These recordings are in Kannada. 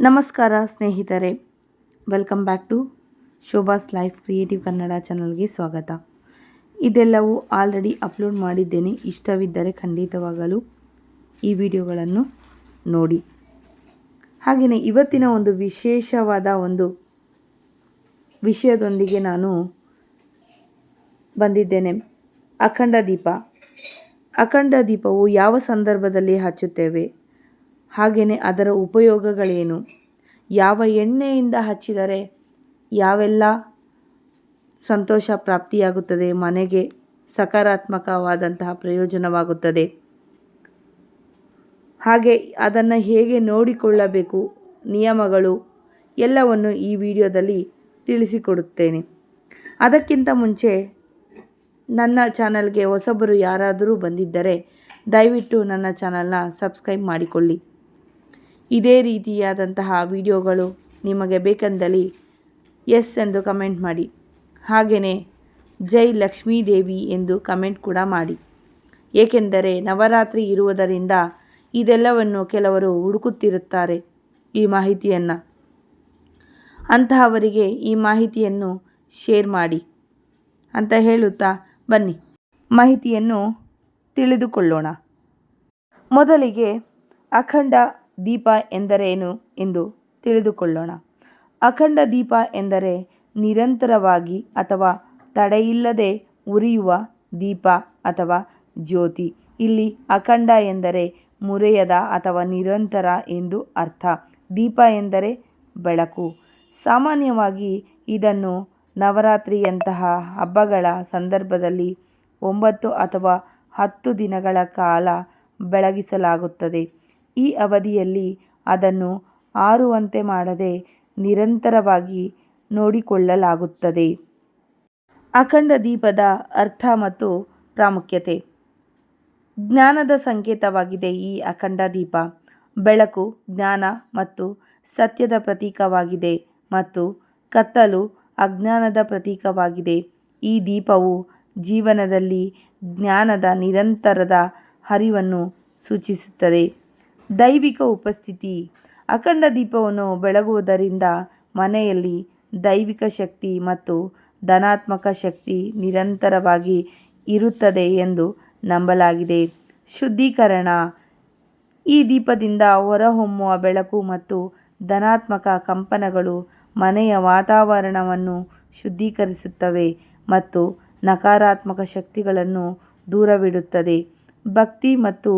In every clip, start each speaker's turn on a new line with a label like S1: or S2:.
S1: ನಮಸ್ಕಾರ ಸ್ನೇಹಿತರೆ. Welcome back to Shobha's life creative Kannada ಚಾನಲ್ಗೆ ಸ್ವಾಗತ. ಇದೆಲ್ಲವೂ ಆಲ್ರೆಡಿ ಅಪ್ಲೋಡ್ ಮಾಡಿದ್ದೇನೆ. ಇಷ್ಟವಿದ್ದರೆ ಖಂಡಿತವಾಗಲು ಈ ವಿಡಿಯೋಗಳನ್ನು ನೋಡಿ. ಹಾಗೆಯೇ ಇವತ್ತಿನ ಒಂದು ವಿಶೇಷವಾದ ಒಂದು ವಿಷಯದೊಂದಿಗೆ ನಾನು ಬಂದಿದ್ದೇನೆ. ಅಖಂಡ ದೀಪ. ಅಖಂಡ ದೀಪವು ಯಾವ ಸಂದರ್ಭದಲ್ಲಿ ಹಚ್ಚುತ್ತೇವೆ? ಹಾಗೆಯೇ ಅದರ ಉಪಯೋಗಗಳೇನು? ಯಾವ ಎಣ್ಣೆಯಿಂದ ಹಚ್ಚಿದರೆ ಯಾವೆಲ್ಲ ಸಂತೋಷ ಪ್ರಾಪ್ತಿಯಾಗುತ್ತದೆ? ಮನೆಗೆ ಸಕಾರಾತ್ಮಕವಾದಂತಹ ಪ್ರಯೋಜನವಾಗುತ್ತದೆ. ಹಾಗೆ ಅದನ್ನು ಹೇಗೆ ನೋಡಿಕೊಳ್ಳಬೇಕು? ನಿಯಮಗಳು ಎಲ್ಲವನ್ನು ಈ ವಿಡಿಯೋದಲ್ಲಿ ತಿಳಿಸಿಕೊಡುತ್ತೇನೆ. ಅದಕ್ಕಿಂತ ಮುಂಚೆ ನನ್ನ ಚಾನಲ್ಗೆ ಹೊಸಬರು ಯಾರಾದರೂ ಬಂದಿದ್ದರೆ ದಯವಿಟ್ಟು ನನ್ನ ಚಾನಲ್ನ ಸಬ್ಸ್ಕ್ರೈಬ್ ಮಾಡಿಕೊಳ್ಳಿ. ಇದೇ ರೀತಿಯಾದಂತಹ ವಿಡಿಯೋಗಳು ನಿಮಗೆ ಬೇಕೆಂದಲ್ಲಿ ಎಸ್ ಎಂದು ಕಮೆಂಟ್ ಮಾಡಿ. ಹಾಗೆಯೇ ಜೈ ಲಕ್ಷ್ಮೀದೇವಿ ಎಂದು ಕಮೆಂಟ್ ಕೂಡ ಮಾಡಿ. ಏಕೆಂದರೆ ನವರಾತ್ರಿ ಇರುವುದರಿಂದ ಇದೆಲ್ಲವನ್ನು ಕೆಲವರು ಹುಡುಕುತ್ತಿರುತ್ತಾರೆ ಈ ಮಾಹಿತಿಯನ್ನು. ಅಂತಹವರಿಗೆ ಈ ಮಾಹಿತಿಯನ್ನು ಶೇರ್ ಮಾಡಿ ಅಂತ ಹೇಳುತ್ತಾ ಬನ್ನಿ. ಮಾಹಿತಿಯನ್ನು ತಿಳಿದುಕೊಳ್ಳೋಣ. ಮೊದಲಿಗೆ ಅಖಂಡ ದೀಪ ಎಂದರೇನು ಎಂದು ತಿಳಿದುಕೊಳ್ಳೋಣ. ಅಖಂಡ ದೀಪ ಎಂದರೆ ನಿರಂತರವಾಗಿ ಅಥವಾ ತಡೆಯಿಲ್ಲದೆ ಉರಿಯುವ ದೀಪ ಅಥವಾ ಜ್ಯೋತಿ. ಇಲ್ಲಿ ಅಖಂಡ ಎಂದರೆ ಮುರೆಯದ ಅಥವಾ ನಿರಂತರ ಎಂದು ಅರ್ಥ. ದೀಪ ಎಂದರೆ ಬೆಳಕು. ಸಾಮಾನ್ಯವಾಗಿ ಇದನ್ನು ನವರಾತ್ರಿಯಂತಹ ಹಬ್ಬಗಳ ಸಂದರ್ಭದಲ್ಲಿ ಒಂಬತ್ತು ಅಥವಾ ಹತ್ತು ದಿನಗಳ ಕಾಲ ಬೆಳಗಿಸಲಾಗುತ್ತದೆ. ಈ ಅವಧಿಯಲ್ಲಿ ಅದನ್ನು ಆರುವಂತೆ ಮಾಡದೆ ನಿರಂತರವಾಗಿ ನೋಡಿಕೊಳ್ಳಲಾಗುತ್ತದೆ. ಅಖಂಡ ದೀಪದ ಅರ್ಥ ಮತ್ತು ಪ್ರಾಮುಖ್ಯತೆ. ಜ್ಞಾನದ ಸಂಕೇತವಾಗಿದೆ ಈ ಅಖಂಡ ದೀಪ. ಬೆಳಕು, ಜ್ಞಾನ ಮತ್ತು ಸತ್ಯದ ಪ್ರತೀಕವಾಗಿದೆ ಮತ್ತು ಕತ್ತಲು ಅಜ್ಞಾನದ ಪ್ರತೀಕವಾಗಿದೆ. ಈ ದೀಪವು ಜೀವನದಲ್ಲಿ ಜ್ಞಾನದ ನಿರಂತರದ ಹರಿವನ್ನು ಸೂಚಿಸುತ್ತದೆ. ದೈವಿಕ ಉಪಸ್ಥಿತಿ. ಅಖಂಡ ದೀಪವನ್ನು ಬೆಳಗುವುದರಿಂದ ಮನೆಯಲ್ಲಿ ದೈವಿಕ ಶಕ್ತಿ ಮತ್ತು ಧನಾತ್ಮಕ ಶಕ್ತಿ ನಿರಂತರವಾಗಿ ಇರುತ್ತದೆ ಎಂದು ನಂಬಲಾಗಿದೆ. ಶುದ್ಧೀಕರಣ. ಈ ದೀಪದಿಂದ ಹೊರಹೊಮ್ಮುವ ಬೆಳಕು ಮತ್ತು ಧನಾತ್ಮಕ ಕಂಪನಗಳು ಮನೆಯ ವಾತಾವರಣವನ್ನು ಶುದ್ಧೀಕರಿಸುತ್ತವೆ ಮತ್ತು ನಕಾರಾತ್ಮಕ ಶಕ್ತಿಗಳನ್ನು ದೂರವಿಡುತ್ತದೆ. ಭಕ್ತಿ ಮತ್ತು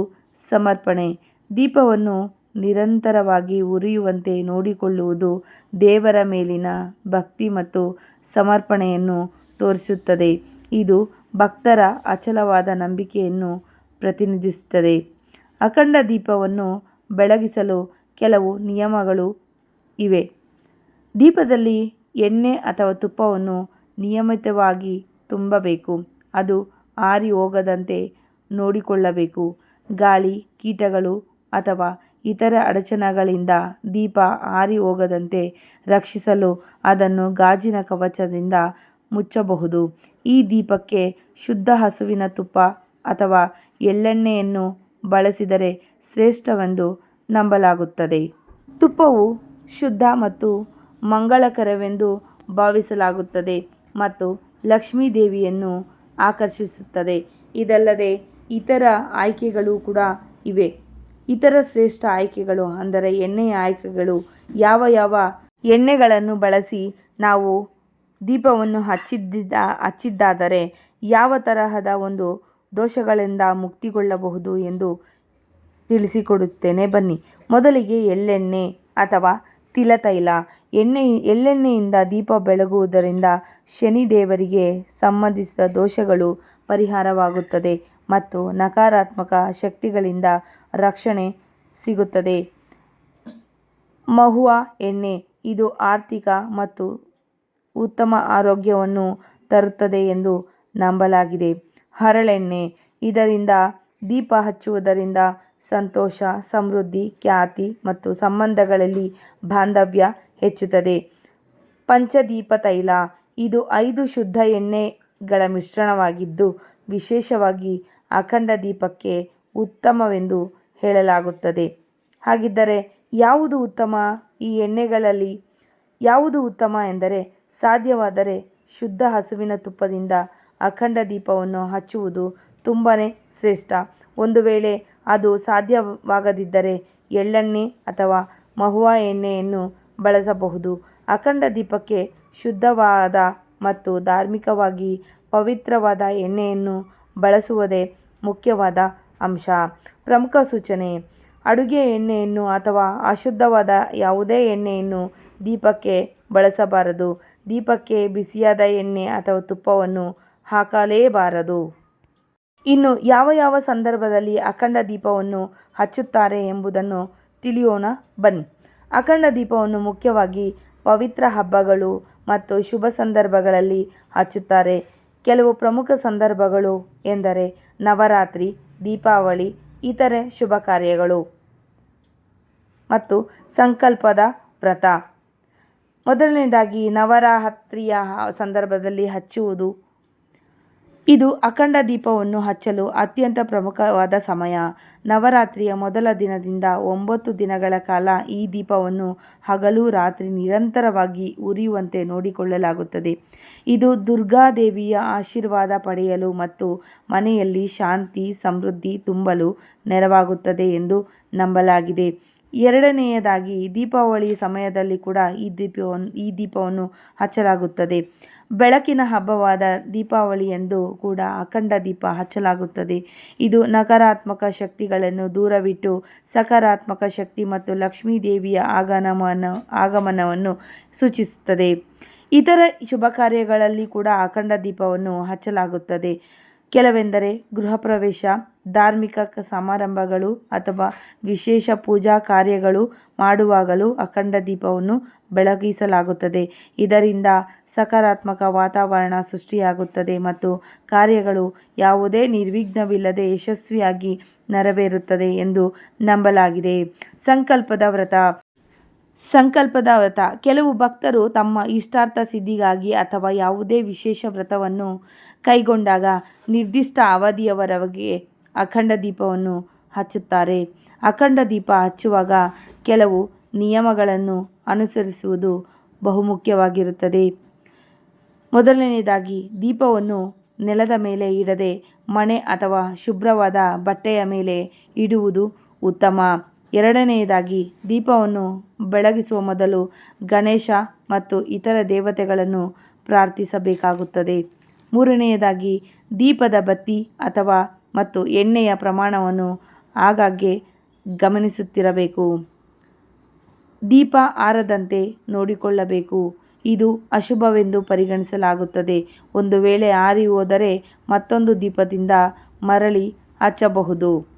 S1: ಸಮರ್ಪಣೆ. ದೀಪವನ್ನು ನಿರಂತರವಾಗಿ ಉರಿಯುವಂತೆ ನೋಡಿಕೊಳ್ಳುವುದು ದೇವರ ಮೇಲಿನ ಭಕ್ತಿ ಮತ್ತು ಸಮರ್ಪಣೆಯನ್ನು ತೋರಿಸುತ್ತದೆ. ಇದು ಭಕ್ತರ ಅಚಲವಾದ ನಂಬಿಕೆಯನ್ನು ಪ್ರತಿನಿಧಿಸುತ್ತದೆ. ಅಖಂಡ ದೀಪವನ್ನು ಬೆಳಗಿಸಲು ಕೆಲವು ನಿಯಮಗಳು ಇವೆ. ದೀಪದಲ್ಲಿ ಎಣ್ಣೆ ಅಥವಾ ತುಪ್ಪವನ್ನು ನಿಯಮಿತವಾಗಿ ತುಂಬಬೇಕು. ಅದು ಆರಿ ಹೋಗದಂತೆ ನೋಡಿಕೊಳ್ಳಬೇಕು. ಗಾಳಿ, ಕೀಟಗಳು ಅಥವಾ ಇತರ ಅಡಚಣೆಗಳಿಂದ ದೀಪ ಆರಿ ಹೋಗದಂತೆ ರಕ್ಷಿಸಲು ಅದನ್ನು ಗಾಜಿನ ಕವಚದಿಂದ ಮುಚ್ಚಬಹುದು. ಈ ದೀಪಕ್ಕೆ ಶುದ್ಧ ಹಸುವಿನ ತುಪ್ಪ ಅಥವಾ ಎಳ್ಳೆಣ್ಣೆಯನ್ನು ಬಳಸಿದರೆ ಶ್ರೇಷ್ಠವೆಂದು ನಂಬಲಾಗುತ್ತದೆ. ತುಪ್ಪವು ಶುದ್ಧ ಮತ್ತು ಮಂಗಳಕರವೆಂದು ಭಾವಿಸಲಾಗುತ್ತದೆ ಮತ್ತು ಲಕ್ಷ್ಮೀ ದೇವಿಯನ್ನು ಆಕರ್ಷಿಸುತ್ತದೆ. ಇದಲ್ಲದೆ ಇತರ ಆಯ್ಕೆಗಳು ಕೂಡ ಇವೆ. ಇತರ ಶ್ರೇಷ್ಠ ಆಯ್ಕೆಗಳು, ಅಂದರೆ ಎಣ್ಣೆಯ ಆಯ್ಕೆಗಳು, ಯಾವ ಯಾವ ಎಣ್ಣೆಗಳನ್ನು ಬಳಸಿ ನಾವು ದೀಪವನ್ನು ಹಚ್ಚಿದ್ದ ಹಚ್ಚಿದ್ದಾದರೆ ಯಾವ ತರಹದ ಒಂದು ದೋಷಗಳಿಂದ ಮುಕ್ತಿಗೊಳ್ಳಬಹುದು ಎಂದು ತಿಳಿಸಿಕೊಡುತ್ತೇನೆ. ಬನ್ನಿ, ಮೊದಲಿಗೆ ಎಳ್ಳೆಣ್ಣೆ ಅಥವಾ ತಿಲತೈಲ. ಎಣ್ಣೆ, ಎಳ್ಳೆಣ್ಣೆಯಿಂದ ದೀಪ ಬೆಳಗುವುದರಿಂದ ಶನಿ ದೇವರಿಗೆ ಸಂಬಂಧಿಸಿದ ದೋಷಗಳು ಪರಿಹಾರವಾಗುತ್ತದೆ. ಮತ್ತು ನಕಾರಾತ್ಮಕ ಶಕ್ತಿಗಳಿಂದ ರಕ್ಷಣೆ ಸಿಗುತ್ತದೆ. ಮಹುವ ಎಣ್ಣೆ, ಇದು ಆರ್ಥಿಕ ಮತ್ತು ಉತ್ತಮ ಆರೋಗ್ಯವನ್ನು ತರುತ್ತದೆ ಎಂದು ನಂಬಲಾಗಿದೆ. ಹರಳೆಣ್ಣೆ, ಇದರಿಂದ ದೀಪ ಹಚ್ಚುವುದರಿಂದ ಸಂತೋಷ, ಸಮೃದ್ಧಿ, ಖ್ಯಾತಿ ಮತ್ತು ಸಂಬಂಧಗಳಲ್ಲಿ ಬಾಂಧವ್ಯ ಹೆಚ್ಚುತ್ತದೆ. ಪಂಚದೀಪ ತೈಲ, ಇದು ಐದು ಶುದ್ಧ ಎಣ್ಣೆಗಳ ಮಿಶ್ರಣವಾಗಿದ್ದು, ವಿಶೇಷವಾಗಿ ಅಖಂಡ ದೀಪಕ್ಕೆ ಉತ್ತಮವೆಂದು ಹೇಳಲಾಗುತ್ತದೆ. ಹಾಗಿದ್ದರೆ ಯಾವುದು ಉತ್ತಮ? ಈ ಎಣ್ಣೆಗಳಲ್ಲಿ ಯಾವುದು ಉತ್ತಮ ಎಂದರೆ ಸಾಧ್ಯವಾದರೆ ಶುದ್ಧ ಹಸುವಿನ ತುಪ್ಪದಿಂದ ಅಖಂಡ ದೀಪವನ್ನು ಹಚ್ಚುವುದು ತುಂಬಾ ಶ್ರೇಷ್ಠ. ಒಂದು ವೇಳೆ ಅದು ಸಾಧ್ಯವಾಗದಿದ್ದರೆ ಎಳ್ಳೆಣ್ಣೆ ಅಥವಾ ಮಹುವಾ ಎಣ್ಣೆಯನ್ನು ಬಳಸಬಹುದು. ಅಖಂಡ ದೀಪಕ್ಕೆ ಶುದ್ಧವಾದ ಮತ್ತು ಧಾರ್ಮಿಕವಾಗಿ ಪವಿತ್ರವಾದ ಎಣ್ಣೆಯನ್ನು ಬಳಸುವುದೇ ಮುಖ್ಯವಾದ ಅಂಶ. ಪ್ರಮುಖ ಸೂಚನೆ. ಅಡುಗೆ ಎಣ್ಣೆಯನ್ನು ಅಥವಾ ಅಶುದ್ಧವಾದ ಯಾವುದೇ ಎಣ್ಣೆಯನ್ನು ದೀಪಕ್ಕೆ ಬಳಸಬಾರದು. ದೀಪಕ್ಕೆ ಬಿಸಿಯಾದ ಎಣ್ಣೆ ಅಥವಾ ತುಪ್ಪವನ್ನು ಹಾಕಲೇಬಾರದು. ಇನ್ನು ಯಾವ ಯಾವ ಸಂದರ್ಭದಲ್ಲಿ ಅಖಂಡ ದೀಪವನ್ನು ಹಚ್ಚುತ್ತಾರೆ ಎಂಬುದನ್ನು ತಿಳಿಯೋಣ. ಬನ್ನಿ. ಅಖಂಡ ದೀಪವನ್ನು ಮುಖ್ಯವಾಗಿ ಪವಿತ್ರ ಹಬ್ಬಗಳು ಮತ್ತು ಶುಭ ಸಂದರ್ಭಗಳಲ್ಲಿ ಹಚ್ಚುತ್ತಾರೆ. ಕೆಲವು ಪ್ರಮುಖ ಸಂದರ್ಭಗಳು ಎಂದರೆ ನವರಾತ್ರಿ, ದೀಪಾವಳಿ, ಇತರೆ ಶುಭ ಕಾರ್ಯಗಳು ಮತ್ತು ಸಂಕಲ್ಪದ ವ್ರತ. ಮೊದಲನೇದಾಗಿ ನವರಾತ್ರಿಯ ಸಂದರ್ಭದಲ್ಲಿ ಹಚ್ಚುವುದು ಇದು ಅಖಂಡ ದೀಪವನ್ನು ಹಚ್ಚಲು ಅತ್ಯಂತ ಪ್ರಮುಖವಾದ ಸಮಯ. ನವರಾತ್ರಿಯ ಮೊದಲ ದಿನದಿಂದ ಒಂಬತ್ತು ದಿನಗಳ ಕಾಲ ಈ ದೀಪವನ್ನು ಹಗಲು ರಾತ್ರಿ ನಿರಂತರವಾಗಿ ಉರಿಯುವಂತೆ ನೋಡಿಕೊಳ್ಳಲಾಗುತ್ತದೆ. ಇದು ದುರ್ಗಾದೇವಿಯ ಆಶೀರ್ವಾದ ಪಡೆಯಲು ಮತ್ತು ಮನೆಯಲ್ಲಿ ಶಾಂತಿ, ಸಮೃದ್ಧಿ ತುಂಬಲು ನೆರವಾಗುತ್ತದೆ ಎಂದು ನಂಬಲಾಗಿದೆ. ಎರಡನೆಯದಾಗಿ, ದೀಪಾವಳಿ ಸಮಯದಲ್ಲಿ ಕೂಡ ಈ ದೀಪವನ್ನು ಈ ದೀಪವನ್ನು ಹಚ್ಚಲಾಗುತ್ತದೆ. ಬೆಳಕಿನ ಹಬ್ಬವಾದ ದೀಪಾವಳಿಯಂದು ಕೂಡ ಅಖಂಡ ದೀಪ ಹಚ್ಚಲಾಗುತ್ತದೆ. ಇದು ನಕಾರಾತ್ಮಕ ಶಕ್ತಿಗಳನ್ನು ದೂರವಿಟ್ಟು ಸಕಾರಾತ್ಮಕ ಶಕ್ತಿ ಮತ್ತು ಲಕ್ಷ್ಮೀ ದೇವಿಯ ಆಗಮನ, ಆಗಮನವನ್ನು ಸೂಚಿಸುತ್ತದೆ. ಇತರ ಶುಭ ಕಾರ್ಯಗಳಲ್ಲಿ ಕೂಡ ಅಖಂಡ ದೀಪವನ್ನು ಹಚ್ಚಲಾಗುತ್ತದೆ. ಕೆಲವೆಂದರೆ ಗೃಹ ಪ್ರವೇಶ, ಧಾರ್ಮಿಕ ಸಮಾರಂಭಗಳು ಅಥವಾ ವಿಶೇಷ ಪೂಜಾ ಕಾರ್ಯಗಳು ಮಾಡುವಾಗಲೂ ಅಖಂಡ ದೀಪವನ್ನು ಬೆಳಗಿಸಲಾಗುತ್ತದೆ. ಇದರಿಂದ ಸಕಾರಾತ್ಮಕ ವಾತಾವರಣ ಸೃಷ್ಟಿಯಾಗುತ್ತದೆ ಮತ್ತು ಕಾರ್ಯಗಳು ಯಾವುದೇ ನಿರ್ವಿಘ್ನವಿಲ್ಲದೆ ಯಶಸ್ವಿಯಾಗಿ ನೆರವೇರುತ್ತದೆ ಎಂದು ನಂಬಲಾಗಿದೆ. ಸಂಕಲ್ಪದ ವ್ರತ. ಸಂಕಲ್ಪದ ವ್ರತ. ಕೆಲವು ಭಕ್ತರು ತಮ್ಮ ಇಷ್ಟಾರ್ಥ ಸಿದ್ಧಿಗಾಗಿ ಅಥವಾ ಯಾವುದೇ ವಿಶೇಷ ವ್ರತವನ್ನು ಕೈಗೊಂಡಾಗ ನಿರ್ದಿಷ್ಟ ಅವಧಿಯವರವರೆಗೆ ಅಖಂಡ ದೀಪವನ್ನು ಹಚ್ಚುತ್ತಾರೆ. ಅಖಂಡ ದೀಪ ಹಚ್ಚುವಾಗ ಕೆಲವು ನಿಯಮಗಳನ್ನು ಅನುಸರಿಸುವುದು ಬಹುಮುಖ್ಯವಾಗಿರುತ್ತದೆ. ಮೊದಲನೆಯದಾಗಿ, ದೀಪವನ್ನು ನೆಲದ ಮೇಲೆ ಇಡದೆ ಮಣೆ ಅಥವಾ ಶುಭ್ರವಾದ ಬಟ್ಟೆಯ ಮೇಲೆ ಇಡುವುದು ಉತ್ತಮ. ಎರಡನೆಯದಾಗಿ, ದೀಪವನ್ನು ಬೆಳಗಿಸುವ ಮೊದಲು ಗಣೇಶ ಮತ್ತು ಇತರ ದೇವತೆಗಳನ್ನು ಪ್ರಾರ್ಥಿಸಬೇಕಾಗುತ್ತದೆ. ಮೂರನೆಯದಾಗಿ, ದೀಪದ ಬತ್ತಿ ಅಥವಾ ಮತ್ತು ಎಣ್ಣೆಯ ಪ್ರಮಾಣವನ್ನು ಆಗಾಗ್ಗೆ ಗಮನಿಸುತ್ತಿರಬೇಕು. ದೀಪ ಆರದಂತೆ ನೋಡಿಕೊಳ್ಳಬೇಕು. ಇದು ಅಶುಭವೆಂದು ಪರಿಗಣಿಸಲಾಗುತ್ತದೆ. ಒಂದು ವೇಳೆ ಆರಿ ಹೋದರೆ ಮತ್ತೊಂದು ದೀಪದಿಂದ ಮರಳಿ ಹಚ್ಚಬಹುದು.